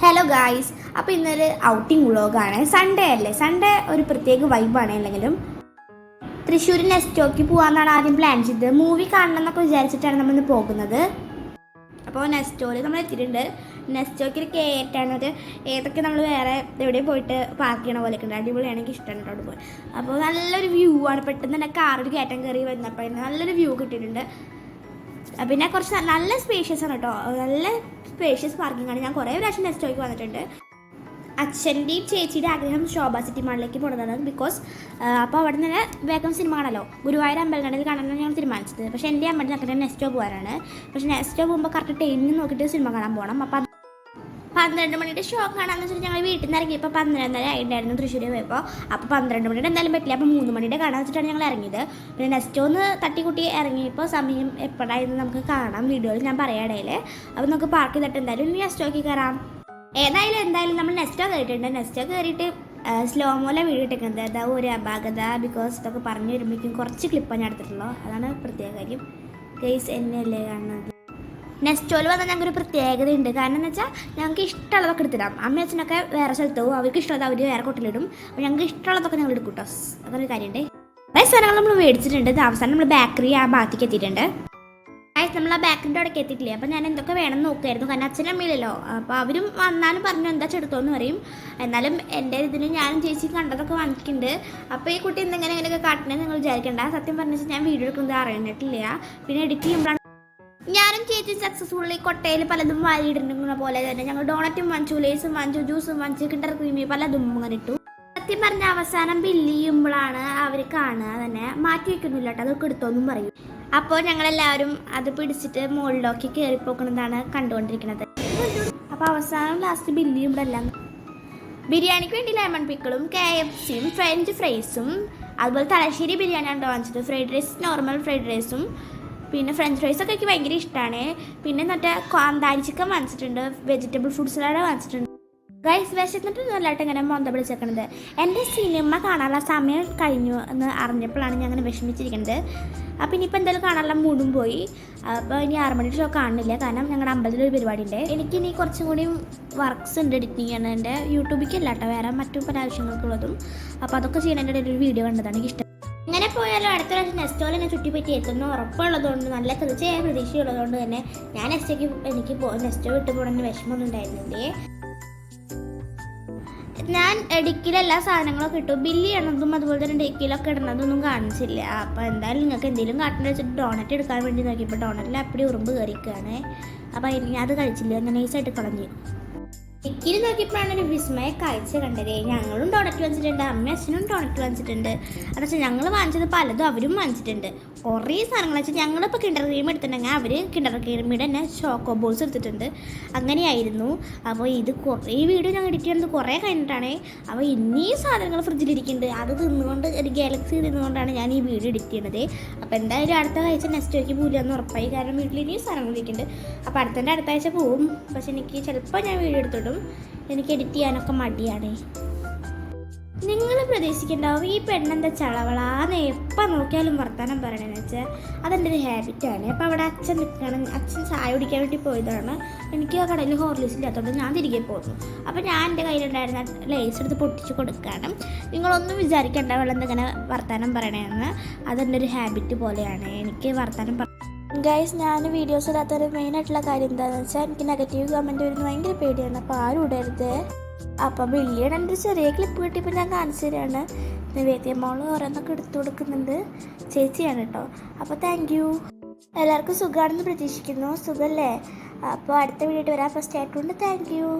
Hello guys അപ്പോൾ ഇന്നൊരു outing വ്ളോഗാണ് സൺഡേ അല്ലേ? സൺഡേ ഒരു പ്രത്യേക വൈബാണ് അല്ലെങ്കിലും. തൃശ്ശൂർ നെസ്റ്റോക്ക് പോകാമെന്നാണ് ആദ്യം പ്ലാൻ ചെയ്തത്. മൂവി കാണണം എന്നൊക്കെ വിചാരിച്ചിട്ടാണ് നമ്മൾ ഇന്ന് പോകുന്നത്. അപ്പോൾ നെസ്റ്റോയിൽ നമ്മൾ എത്തിയിട്ടുണ്ട്. നെസ്റ്റോക്കിൽ കയറ്റാണത് ഏതൊക്കെ നമ്മൾ വേറെ എവിടെ പോയിട്ട് പാർക്ക് ചെയ്യണ പോലെ ഉണ്ട്. അടിപൊളിയാണ് എനിക്ക് ഇഷ്ടമാണ് കേട്ടോ പോയി അപ്പോൾ നല്ലൊരു വ്യൂ ആണ്. പെട്ടെന്ന് തന്നെ കാറിൽ കയറ്റം കയറി വന്നപ്പോൾ നല്ലൊരു വ്യൂ കിട്ടിയിട്ടുണ്ട്. പിന്നെ കുറച്ച് നല്ല സ്പേഷ്യസ് ആണ് കേട്ടോ നല്ല സ്പേഷ്യസ് പാർക്കിംഗ് ആണ്. ഞാൻ കുറേ പ്രാവശ്യം നെസ്റ്റോയ്ക്ക് വന്നിട്ടുണ്ട്. അച്ഛന്റെയും ചേച്ചിയുടെ ആഗ്രഹം ശോഭ സിറ്റി മാളിലേക്ക് പോകണതാണ് ബിക്കോസ് അപ്പോൾ അവിടെ നിന്ന് വേഗം സിനിമ കാണാലോ. ഗുരുവായൂർ അമ്പലങ്ങളിൽ കാണാനാണ് ഞങ്ങൾ തീരുമാനിച്ചത്. പക്ഷേ എന്റെ അമ്മയുടെ അങ്ങനെ നെസ്റ്റോ പോകാനാണ്. പക്ഷേ നെസ്റ്റോ പോകുമ്പോൾ കറക്റ്റ് ടൈമിന് നോക്കിയിട്ട് സിനിമ കാണാൻ പോകണം അപ്പോൾ അത് പന്ത്രണ്ട് മണിയുടെ ഷോ കാണാമെന്ന് വെച്ചിട്ട് ഞങ്ങൾ വീട്ടിൽ നിന്ന് ഇറങ്ങിയപ്പോൾ പന്ത്രണ്ടര ആയിട്ടുണ്ടായിരുന്നു തൃശ്ശൂർ പോയപ്പോൾ അപ്പോൾ പന്ത്രണ്ട് മണിയുടെ എന്തായാലും പറ്റില്ല. അപ്പോൾ മൂന്ന് മണിയുടെ കാണാൻ വെച്ചിട്ടാണ് ഞങ്ങൾ ഇറങ്ങിയത്. പിന്നെ നെക്സ്റ്റ് ഒന്ന് തട്ടിക്കുട്ടി ഇറങ്ങിയപ്പോൾ സമയം എപ്പോഴായിരുന്നു നമുക്ക് കാണാം വീഡിയോയിൽ ഞാൻ പറയാടയിൽ അപ്പോൾ നമുക്ക് പാർക്ക് ചെയ്തിട്ട് എന്തായാലും ഇനി നെസ്റ്റോക്കി കയറാം ഏതായാലും എന്തായാലും നമ്മൾ നെസ്റ്റോ കയറിയിട്ടുണ്ട് നെസ്റ്റോ കയറിയിട്ട് സ്ലോ മോലെ വീഡിയോ ഇട്ടേക്കുന്നത് അതാ ഒരു അപാകത ബിക്കോസ് ഇതൊക്കെ പറഞ്ഞു വരുമ്പോഴേക്കും കുറച്ച് ക്ലിപ്പാണ് ഞാൻ എടുത്തിട്ടുള്ളൂ അതാണ് പ്രത്യേക കാര്യം. കേസ് എന്നെയല്ലേ കാണുന്നത്? നെസ്റ്റോയിൽ വന്നാൽ ഞങ്ങൾക്ക് ഒരു പ്രത്യേകത ഉണ്ട് കാരണം എന്ന് വെച്ചാൽ ഞങ്ങൾക്ക് ഇഷ്ടമുള്ളതൊക്കെ എടുത്തിടാം അമ്മ അച്ഛനൊക്കെ വേറെ സ്ഥലത്ത് പോകും. അവർക്ക് ഇഷ്ടമുള്ളത് അവർ വേറെ കൊട്ടിലിടും അപ്പോൾ ഞങ്ങൾക്ക് ഇഷ്ടമുള്ളതൊക്കെ ഞങ്ങൾ എടുക്കും കേട്ടോ അതൊരു കാര്യമുണ്ട്. കുറേ സാധനങ്ങൾ നമ്മൾ മേടിച്ചിട്ടുണ്ട്. അവസാനം നമ്മൾ ബേക്കറി ആ ഭാഗത്തേക്ക് എത്തിയിട്ടുണ്ട്. നമ്മൾ ആ ബാക്കിന്റെ അവിടേക്ക് എത്തിയിട്ടില്ലേ? അപ്പോൾ ഞാൻ എന്തൊക്കെ വേണം നോക്കുമായിരുന്നു കാരണം അച്ഛനും അമ്മയില്ലല്ലോ അപ്പോൾ അവരും വന്നാലും പറഞ്ഞു എന്താ ചെടുത്തോന്ന്? പറയും. എന്നാലും എന്റെ ഇതിന് ഞാനും ചേച്ചി കണ്ടതൊക്കെ വാങ്ങിക്കുന്നുണ്ട് അപ്പോൾ ഈ കുട്ടി എന്തെങ്കിലും ഇങ്ങനെയൊക്കെ കാട്ടണേ നിങ്ങൾ വിചാരിക്കേണ്ട. സത്യം പറഞ്ഞു വെച്ചാൽ ഞാൻ വീഡിയോ എടുക്കുന്നത് അറിയണ്ടിട്ടില്ല പിന്നെ എഡിറ്റ് ചെയ്യുമ്പോഴാണ് ഞാനും ചേച്ചി സക്സസ്ഫുള്ളി കൊട്ടയിൽ പലതും വാരിയിടുന്ന പോലെ തന്നെ. ഞങ്ങൾ ഡോണറ്റും വാങ്ങിച്ചു ലേസും വാങ്ങിച്ചു ജ്യൂസും വാങ്ങിച്ചു കിണ്ടർ ക്രീമി പലതും അങ്ങനെ ഇട്ടു. സത്യം പറഞ്ഞ അവസാനം ബില്ല് ചെയ്യുമ്പോഴാണ് അവർ കാണുക തന്നെ. മാറ്റി വെക്കുന്നില്ല കേട്ടോ അതൊക്കെ എടുത്തോന്നും പറയും. അപ്പോൾ ഞങ്ങളെല്ലാവരും അത് പിടിച്ചിട്ട് മുകളിലേക്ക് കയറിപ്പോക്കുന്നതാണ് കണ്ടുകൊണ്ടിരിക്കുന്നത്. അപ്പോൾ അവസാനം ലാസ്റ്റ് ബില്ല് ബിരിയാണിക്ക് വേണ്ടി ലെമൺ പിക്കിളും കെ എഫ് സിയും ഫ്രഞ്ച് ഫ്രൈസും അതുപോലെ തലശ്ശേരി ബിരിയാണി ആണ് വാങ്ങിച്ചത്. ഫ്രൈഡ് റൈസ് നോർമൽ ഫ്രൈഡ് റൈസും പിന്നെ ഫ്രഞ്ച് ഫ്രൈസ് ഒക്കെ എനിക്ക് ഭയങ്കര ഇഷ്ടമാണ് പിന്നെ മറ്റേ കാന്താരി ചിക്കൻ വാങ്ങിച്ചിട്ടുണ്ട്. വെജിറ്റബിൾ ഫുഡ് സലാഡ് വാങ്ങിച്ചിട്ടുണ്ട്. ഗൈസ് വിശന്നിട്ട് നല്ലതായിട്ട് ഇങ്ങനെ മൊന്ത വിളിച്ചേക്കണത് എന്റെ സിനിമ കാണാനുള്ള സമയം കഴിഞ്ഞു എന്ന് അറിഞ്ഞപ്പോഴാണ് ഞാൻ അങ്ങനെ വിഷമിച്ചിരിക്കുന്നത് അപ്പോൾ ഇനിയിപ്പോൾ എന്തായാലും കാണാനുള്ള മൂടും പോയി. അപ്പോൾ ഇനി ആറ് മണിയുടെ ഷോ കാണുന്നില്ല. കാരണം ഞങ്ങളുടെ അമ്പലത്തിൽ ഒരു പരിപാടി ഉണ്ട് എനിക്ക് ഇനി കുറച്ചും കൂടി വർക്ക്സ് ഉണ്ട് എഡിറ്റിംഗ് ചെയ്യണതിന്റെ യൂട്യൂബിലേക്ക് അല്ല കേട്ടോ വേറെ മറ്റു പല ആവശ്യങ്ങൾക്കുള്ളതും. അപ്പോൾ അതൊക്കെ ചെയ്യണതിന്റെ ഒരു വീഡിയോ കണ്ടതാണ്. എനിക്ക് ഇഷ്ടം പോയാലും അടുത്ത പ്രാവശ്യം നെസ്റ്റോൾ എന്നെ ചുറ്റിപ്പറ്റി എത്തുന്ന ഉറപ്പുള്ളതുകൊണ്ട് നല്ല തീർച്ചയായും പ്രതീക്ഷയുള്ളതുകൊണ്ട് തന്നെ ഞാൻ നെസ്റ്റേക്ക് എനിക്ക് നെസ്റ്റോ വിട്ടു പോകണമെന്ന് വിഷമമൊന്നും ഉണ്ടായിരുന്നില്ലേ ഞാൻ ഡിക്കിൽ എല്ലാ സാധനങ്ങളും കിട്ടും ബില്ല് അതുപോലെ തന്നെ ഡിക്കിലൊക്കെ ഇടുന്നതൊന്നും കാണിച്ചില്ല. അപ്പോൾ എന്തായാലും നിങ്ങൾക്ക് എന്തെങ്കിലും കാട്ടിൽ വെച്ചിട്ട് ഡോണറ്റ് എടുക്കാൻ വേണ്ടി നോക്കിയപ്പോൾ ഡോണറ്റിൽ അപ്പടി ഉറുമ്പ് കയറിക്കുകയാണ് അപ്പോൾ അത് കഴിച്ചില്ല. ഞാൻ നൈസായിട്ട് കളഞ്ഞു. ഡിക്കിൽ നോക്കിയപ്പോഴാണ് ഒരു വിസ്മയ കാഴ്ച കണ്ടത്. ഞങ്ങളും ടോണറ്റ് വാങ്ങിച്ചിട്ടുണ്ട് അമ്മ അച്ഛനും ടോണറ്റ് വാങ്ങിച്ചിട്ടുണ്ട്. അതെച്ചാൽ ഞങ്ങൾ വാങ്ങിച്ചത് പലതും അവരും വാങ്ങിച്ചിട്ടുണ്ട്. കുറേ സാധനങ്ങൾ വെച്ചാൽ ഞങ്ങളിപ്പോൾ കിണ്ടർ ക്രീം എടുത്തിട്ടുണ്ടെങ്കിൽ അവർ കിണ്ടർ ക്രീമിയുടെ തന്നെ ചോക്കോ ബോൾസ് എടുത്തിട്ടുണ്ട്. അങ്ങനെയായിരുന്നു. അപ്പോൾ ഇത് കുറേ വീഡിയോ ഞങ്ങൾ എഡിറ്റ് ചെയ്യുന്നത് കുറേ കഴിഞ്ഞിട്ടാണ്. അപ്പോൾ ഇനിയും സാധനങ്ങൾ ഫ്രിഡ്ജിലിരിക്കുന്നുണ്ട് അത് തിന്നുകൊണ്ട് ഒരു ഗാലക്സി തിന്നുകൊണ്ടാണ് ഞാൻ ഈ വീഡിയോ എഡിറ്റ് ചെയ്യുന്നത് അപ്പോൾ എന്തായാലും അടുത്ത ആഴ്ച നെക്സ്റ്റ് വീക്ക് പോകില്ല എന്ന് ഉറപ്പായി. കാരണം വീട്ടിൽ ഇനിയും സാധനങ്ങൾ ഇരിക്കുന്നുണ്ട്. അപ്പോൾ അടുത്തതിന്റെ അടുത്ത ആഴ്ച പോവും. പക്ഷെ എനിക്ക് ചിലപ്പോൾ ഞാൻ വീഡിയോ എടുത്തിടും. എനിക്ക് എഡിറ്റ് ചെയ്യാനൊക്കെ മടിയാണ്. നിങ്ങൾ പ്രതീക്ഷിക്കണ്ടാവും ഈ പെണ്ണെന്താ ചളവളാന്ന് എപ്പോൾ നോക്കിയാലും വർത്തമാനം പറയണമെന്ന് വെച്ചാൽ അതെന്റെ ഒരു ഹാബിറ്റാണ് അപ്പോൾ അവിടെ അച്ഛൻ നിൽക്കണം അച്ഛൻ ചായ കുടിക്കാൻ വേണ്ടി പോയതാണ്. എനിക്ക് ആ കടയിൽ ഹോർലിക്സ് ഇല്ലാത്തതുകൊണ്ട് ഞാൻ തിരികെ പോന്നു. അപ്പോൾ ഞാൻ എന്റെ കയ്യിലുണ്ടായിരുന്ന ലേസ് എടുത്ത് പൊട്ടിച്ച് കൊടുക്കുകയാണ് നിങ്ങളൊന്നും വിചാരിക്കേണ്ട വെള്ളം ഇങ്ങനെ വർത്തമാനം പറയണമെന്ന് അതെന്റെ ഒരു ഹാബിറ്റ് പോലെയാണ്. എനിക്ക് വർത്തമാനം ഗൈസ് ഞാൻ വീഡിയോസ് ഇടാത്തൊരു മെയിനായിട്ടുള്ള കാര്യം എന്താണെന്ന് വെച്ചാൽ എനിക്ക് നെഗറ്റീവ് കമന്റ് വരുന്നത് ഭയങ്കര പേടിയാണ്. അപ്പോൾ ആരും ഇടരുത്. അപ്പോൾ വലിയ എന്റെ ചെറിയ ക്ലിപ്പ് കിട്ടിയപ്പോൾ ഞാൻ കാണിച്ചു തരികയാണ് നിവേദ്യ മോൾ ഓരോന്നൊക്കെ എടുത്തു കൊടുക്കുന്നുണ്ട്. ചേച്ചിയാണ് കേട്ടോ അപ്പോൾ താങ്ക് യു എല്ലാവർക്കും സുഖമാണെന്ന് പ്രതീക്ഷിക്കുന്നു. സുഖമല്ലേ അപ്പോൾ അടുത്ത വീഡിയോ വരാൻ ഫസ്റ്റ് ആയിട്ടുണ്ട് താങ്ക് യു